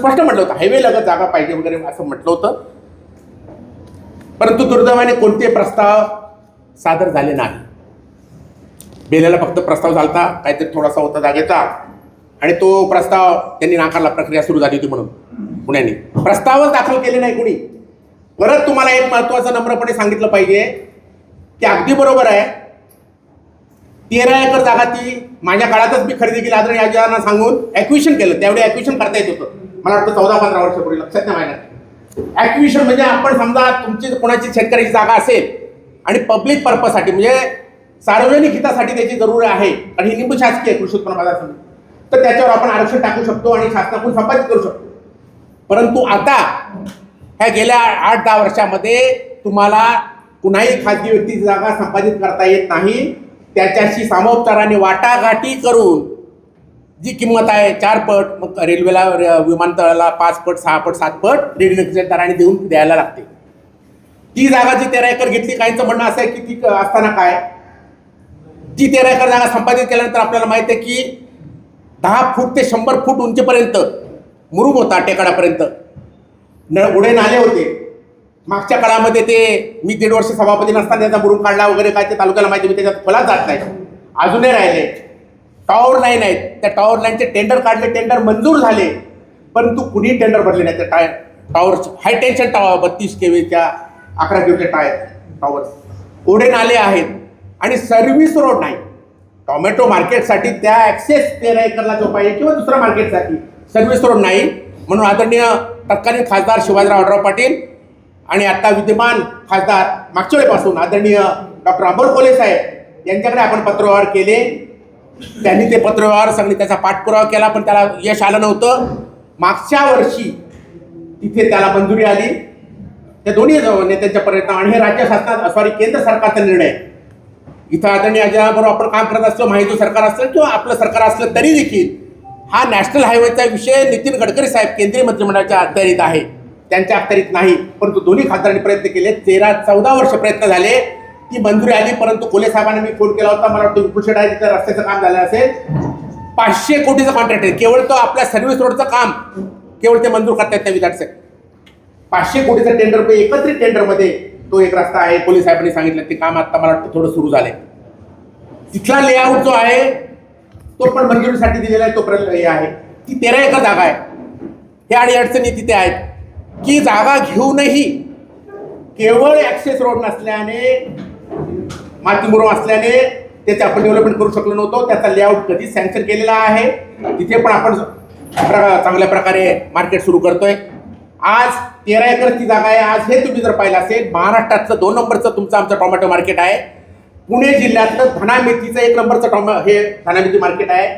स्पष्ट म्हटलं होतं. हायवे लगत जागा पाहिजे वगैरे असं म्हटलं होतं. परंतु दुर्दैवाने कोणते प्रस्ताव सादर झाले नाही. बेलेला फक्त प्रस्ताव झालता काहीतरी थोडासा होता जागेचा. आणि तो प्रस्ताव त्यांनी नाकारला प्रक्रिया सुरू झाली होती म्हणून. पुण्याने. प्रस्तावच दाखल केले नाही कोणी. परत तुम्हाला एक महत्वाचं नम्रपणे सांगितलं पाहिजे की अगदी बरोबर आहे. तेरा एकर जागा ती माझ्या काळातच मी खरेदी केली आदरणीय आजींना सांगून ॲक्विशन केलं. त्यावेळी ॲक्विशन करता येत होतं. मला वाटतं चौदा पंधरा वर्षापूर्वी लक्षात नाही माहिती ॲक्विशन म्हणजे आपण समजा तुमची कोणाची शेतकऱ्याची जागा असेल आणि पब्लिक पर्पजसाठी म्हणजे सार्वजनिक हितासाठी त्याची जरूर आहे. आणि ही निंबू शासकीय कृषी उत्पन्न बाजार समिती. तर त्याच्यावर आपण आरक्षण टाकू शकतो आणि शासनाकडून संपादित करू शकतो. परंतु आता ह्या गेल्या आठ दहा वर्षामध्ये तुम्हाला कुणाही खाजगी व्यक्तीची जागा संपादित करता येत नाही. त्याच्याशी सामोपचाराने वाटाघाटी करून जी किंमत आहे चार पट मग रेल्वेला र- विमानतळाला पाच पट सहा पट सात पट रेल्वे दराने देऊन द्यायला लागते. ती जागा जी तेरा एकर घेतली काहींचं म्हणणं असं आहे की ती क- असताना काय? ती तेरा एकर जागा संपादित केल्यानंतर आपल्याला माहिती आहे की दहा फूट ते शंभर फूट उंचीपर्यंत मुरुम होता टेकडापर्यंत न उडे नाले होते. मागच्या काळामध्ये ते मी दीड वर्ष सभापती नसताना त्याचा मुरुम काढला वगैरे काय ते तालुक्याला माहिती मी त्याच्यात खोलात जात नाही. अजूनही राहिले. टॉवर लाईन आहेत त्या टॉवर लाईनचे टेंडर काढले टेंडर मंजूर झाले. परंतु कुणी टेंडर भरले नाही त्या tie tower high tension tower बत्तीस केवीच्या अकरा केवीचे टाय टॉवर. ओढे नाले आहेत. आणि सर्व्हिस रोड नाही. टोमॅटो मार्केटसाठी त्या ॲक्सेस तेरा एकरला जो पाहिजे किंवा दुसऱ्या मार्केटसाठी सर्व्हिस रोड नाही. म्हणून आदरणीय तत्कालीन खासदार शिवाजीराव आढराव पाटील आणि आता विद्यमान खासदार मागच्या वेळेपासून आदरणीय डॉक्टर अमोल कोले साहेब यांच्याकडे आपण पत्रव्यवहार केले. त्यांनी ते पत्रव्यवहार सगळे त्याचा पाठपुरावा केला पण त्याला यश आलं नव्हतं. मागच्या वर्षी तिथे त्याला मंजुरी आली. त्या दोन्ही नेत्यांच्या प्रयत्न आणि हे राज्य शासनात सॉरी केंद्र सरकारचा निर्णय. इथं आदरणीय अजयाबरोबर आपण काम करत असलो माहिती सरकार असलं किंवा आपलं सरकार असलं तरी देखील हा नॅशनल हायवेचा विषय नितीन गडकरी साहेब केंद्रीय मंत्रिमंडळाच्या अखत्यारीत आहे. त्यांच्या अखत्यारीत नाही परंतु दोन्ही खासदारांनी प्रयत्न केले. तेरा चौदा वर्ष प्रयत्न झाले. ती मंजुरी आली परंतु कोले साहेबांना मी फोन केला होता. मला वाटतं विपुलशेट आहे तिथं रस्त्याचं काम झालं असेल. पाचशे कोटीचं कॉन्ट्रॅक्ट आहे. केवळ तो आपल्या सर्व्हिस रोडचं काम. केवळ ते मंजूर करतात त्या विधानसभेत पाचशे कोटीचं टेंडर पे एकत्रित टेंडरमध्ये तो एक रस्ता आहे. पोलीस साहेबांनी सांगितलं ते काम आता मला वाटतं थोडं सुरू झालंय. तिथला लेआउट जो आहे तो पण मंजुरीसाठी दिलेला आहे तो पर्यंत हे आहे. ती तेरा एकर जागा आहे. हे आणि अडचणी तिथे आहेत. की जागा घेऊनही केवळ ॲक्सेस रोड नसल्याने मातीमुरम असल्याने त्याचे आपण डेव्हलपमेंट करू शकलो नव्हतो. त्याचा लेआउट कधी सँक्शन केलेला आहे तिथे पण आपण प्र- चांगल्या प्रकारे मार्केट सुरू करतोय. आज तेरा एकरची जागा आहे. आज हे तुम्ही जर पाहिलं असेल महाराष्ट्रातलं दोन नंबरचं तुमचं आमचं टोमॅटो मार्केट आहे. पुणे जिल्ह्यातलं धनामेथीचं एक नंबरचं टोमॅ हे धनामेथी मार्केट आहे.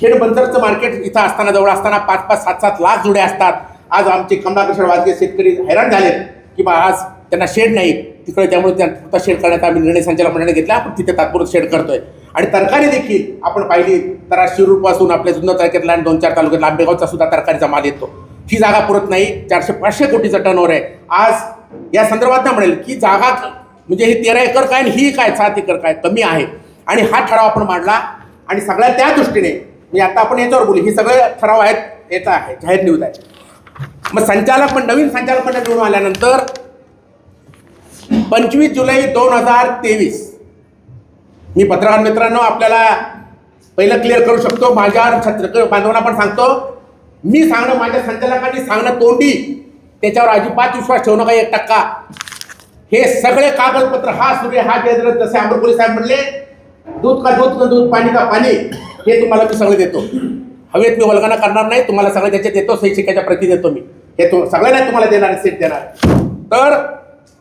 खेड बंदरचं मार्केट इथं असताना जवळ असताना पाच पाच सात सात लाख जुडे असतात. आज आमचे कमलाकृष्ण वाजगे शेतकरी हैराण झालेत की बा आज त्यांना शेड नाही. तिकडे त्यामुळे त्या शेड करण्याचा आम्ही निर्णय संचालक मंडळाने घेतला. आपण तिथे तात्पुरतं शेड करतोय. आणि तरकारी देखील आपण पाहिली. तर शिरूरपासून आपल्या जुन्या तालुक्यातला आणि दोन चार तालुक्यात आंबेगावचा सुद्धा तरकारीचा माल येतो. ही जागा पुरत नाही. चारशे पाचशे कोटीचा टर्नओव्हर आहे. आज या संदर्भात ना म्हणेल की जागा म्हणजे हे तेरा एकर काय आणि ही काय? सात एकर काय? कमी आहे. आणि हा ठराव आपण मांडला. आणि सगळ्या त्या दृष्टीने म्हणजे आता आपण याच्यावर बोलू. ही सगळे ठराव आहेत. याचा आहे. जाहीर न्यूज आहे. मग संचालक पण नवीन संचालक मंडळ निवडून आल्यानंतर पंचवीस जुलै दोन हजार तेवीस. मी पत्रकार मित्रांनो आपल्याला पहिलं क्लिअर करू शकतो. माझ्या छत्र बांधवांना पण सांगतो. मी सांगणं माझ्या संचालकांनी सांगणं तोंडी. त्याच्यावर अजिबात विश्वास ठेवू नका एक टक्का. हे सगळे कागदपत्र हा सूर्य हा केंद्र जसे अमरपुरी साहेब म्हणले दूध का दूध का दूध पाणी का पाणी हे तुम्हाला मी सगळं देतो. हवेत मी वल्गना करणार नाही तुम्हाला सगळं त्याच्या देतो सही प्रति प्रती देतो मी. हे तो सगळ्यांना तुम्हाला देणार सेट देणार. तर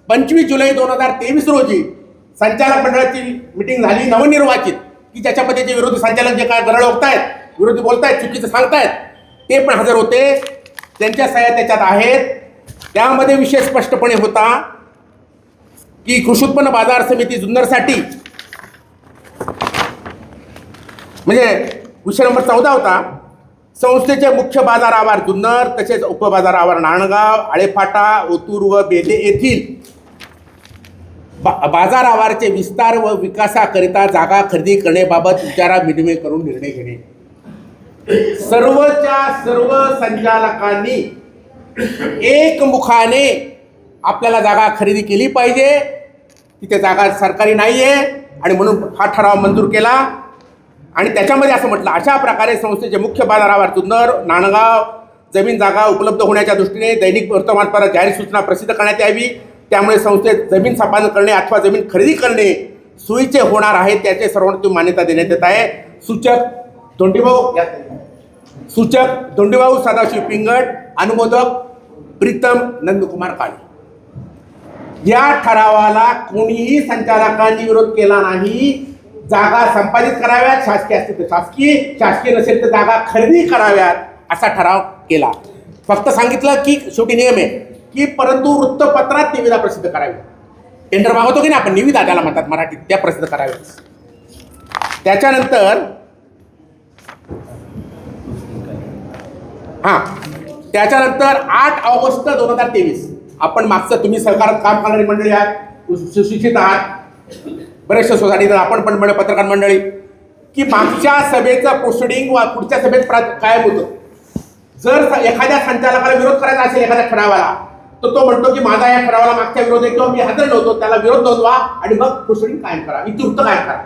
पंचवीस जुलै दोन हजार तेवीस रोजी संचालक मंडळाची मिटिंग झाली नवनिर्वाचित की ज्याच्यामध्ये जे विरोधी संचालक जे काय गरळ आहेत विरोधी बोलतायत चुकीचं सांगतायत ते पण हजर होते. त्यांच्या सह्या त्याच्यात आहेत. त्यामध्ये विषय स्पष्टपणे होता की कृषी उत्पन्न बाजार समिती जुन्नरसाठी म्हणजे विषय नंबर चौदा होता संस्थेचे मुख्य बाजार आवार जुन्नर तसेच उपबाजार आवार नाणगाव आळेफाटा ओतूर व बेले येथील बा बाजारावरचे विस्तार व विकासाकरिता जागा खरेदी करण्याबाबत विचारा विनिमय करून निर्णय घेणे. सर्वच्या सर्व संचालकांनी एकमुखाने आपल्याला जागा खरेदी केली पाहिजे. तिथे जागा सरकारी नाही आहे आणि म्हणून हा ठराव मंजूर केला. आणि त्याच्यामध्ये असं म्हटलं अशा प्रकारे संस्थेचे मुख्य बाजारावर जुन्नर नाणगाव जमीन जागा उपलब्ध होण्याच्या दृष्टीने दैनिक वर्तमानपत्रात जाहीर सूचना प्रसिद्ध करण्यात यावी. त्यामुळे संस्थेत जमीन संपादन करणे अथवा जमीन खरेदी करणे सोयीचे होणार आहे त्याचे सर्वांना मान्यता देण्यात येत आहे. सूचक धोंडीभाऊ सूचक धोंडीभाऊ सदाशिव पिंगट. अनुमोदक प्रीतम नंदकुमार काळे. या ठरावाला कोणीही संचालकांनी विरोध केला नाही. जागा संपादित कराव्यात शासकीय असतील तर शासकीय शासकीय नसेल तर जागा खरेदी कराव्यात असा ठराव केला. फक्त सांगितलं की शेवटी नियम आहे. की परंतु वृत्तपत्रात निविदा प्रसिद्ध करावी. टेंडर मागवतो की नाही आपण? निविदा त्याला म्हणतात मराठीत. त्या प्रसिद्ध कराव्या त्याच्यानंतर हां त्याच्यानंतर आठ ऑगस्ट दोन हजार तेवीस. आपण मागचं तुम्ही सरकारात काम करणारी मंडळी आहात सुशिक्षित आहात. बरेचशा सोसायटीत आपण पण मंडळ पत्रकार मंडळी की मागच्या सभेचं प्रोसिडिंग वा पुढच्या सभेत प्रा- कायम होतं. जर एखाद्या संचालकाला विरोध करायचा असेल एखाद्या ठरावाला तर तो म्हणतो की माझा या ठरावाला मागच्या विरोध आहे किंवा मी हजर नव्हतो त्याला विरोध नोंदवा आणि मग प्रोसिडिंग कायम करा. इतिवृत्त कायम करा.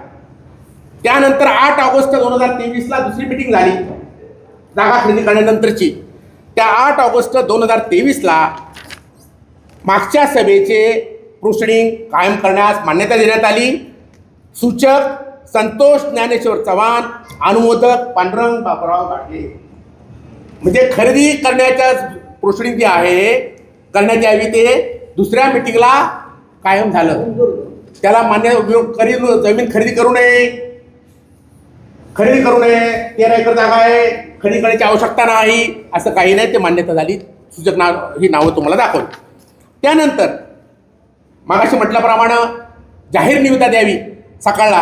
त्यानंतर आठ ऑगस्ट दोन हजार तेवीसला दुसरी मिटिंग झाली. जागा खरेदी करण्यानंतरची. त्या आठ ऑगस्ट दोन हजार तेवीसला मागच्या सभेचे प्रोसिडिंग कायम करण्यास मान्यता देण्यात आली. सूचक संतोष ज्ञानेश्वर चव्हाण अनुमोदक पांडुरंग बापराव गाडगे म्हणजे खरेदी करण्याच्या प्रोसिडिंग जी आहे करण्यात यावी ते दुसऱ्या मिटिंगला कायम झालं. त्याला मान्य खरेदी जमीन खरेदी करू नये. खरेदी करू नये. तेरा एकर जागा आहे. खरेदी करण्याची आवश्यकता नाही. असं काही नाही. ते मान्यता झाली. सूचक नाव ही नावं तुम्हाला दाखवली. त्यानंतर मागाशी म्हटल्याप्रमाणे जाहीर निविदा द्यावी. सकाळला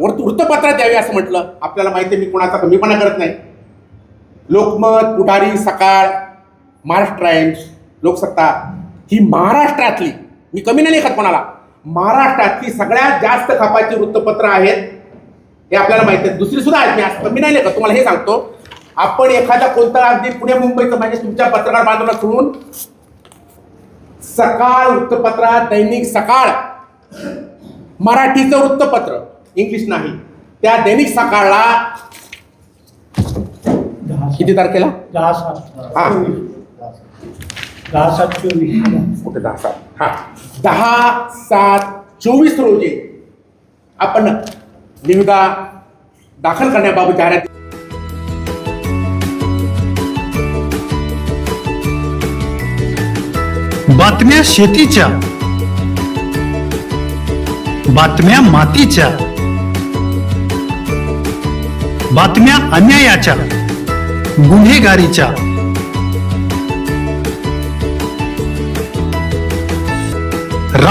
वृत्त वृत्तपत्रात द्यावी असं म्हटलं. आपल्याला माहिती आहे मी कोणाचा कमीपणा करत नाही. लोकमत पुढारी सकाळ महाराष्ट्र टाइम्स. लोकसत्ता ही महाराष्ट्रातली मी कमी नाही लेखत कोणाला महाराष्ट्रातली सगळ्यात जास्त खपाची वृत्तपत्र आहेत हे आपल्याला माहिती आहे दुसरी सुद्धा आहेत मी आज कमी नाही लेखत तुम्हाला हे सांगतो. आपण एखादा कोणता अगदी पुणे मुंबईचं म्हणजे तुमच्या पत्रकार बांधवाला सोडून सकाळ वृत्तपत्रात दैनिक सकाळ मराठीचं वृत्तपत्र इंग्लिश नाही. त्या दैनिक सकाळला किती तारखेला? हा. दहा सात चोवीस. कुठे दहा सात? हा. दहा सात चोवीस रोजी आपण निविदा दाखल करण्याबाबत जाहिरात बातम्या शेतीच्या बातम्या मातीच्या बातम्या अन्यायाच्या गुन्हेगारीच्या.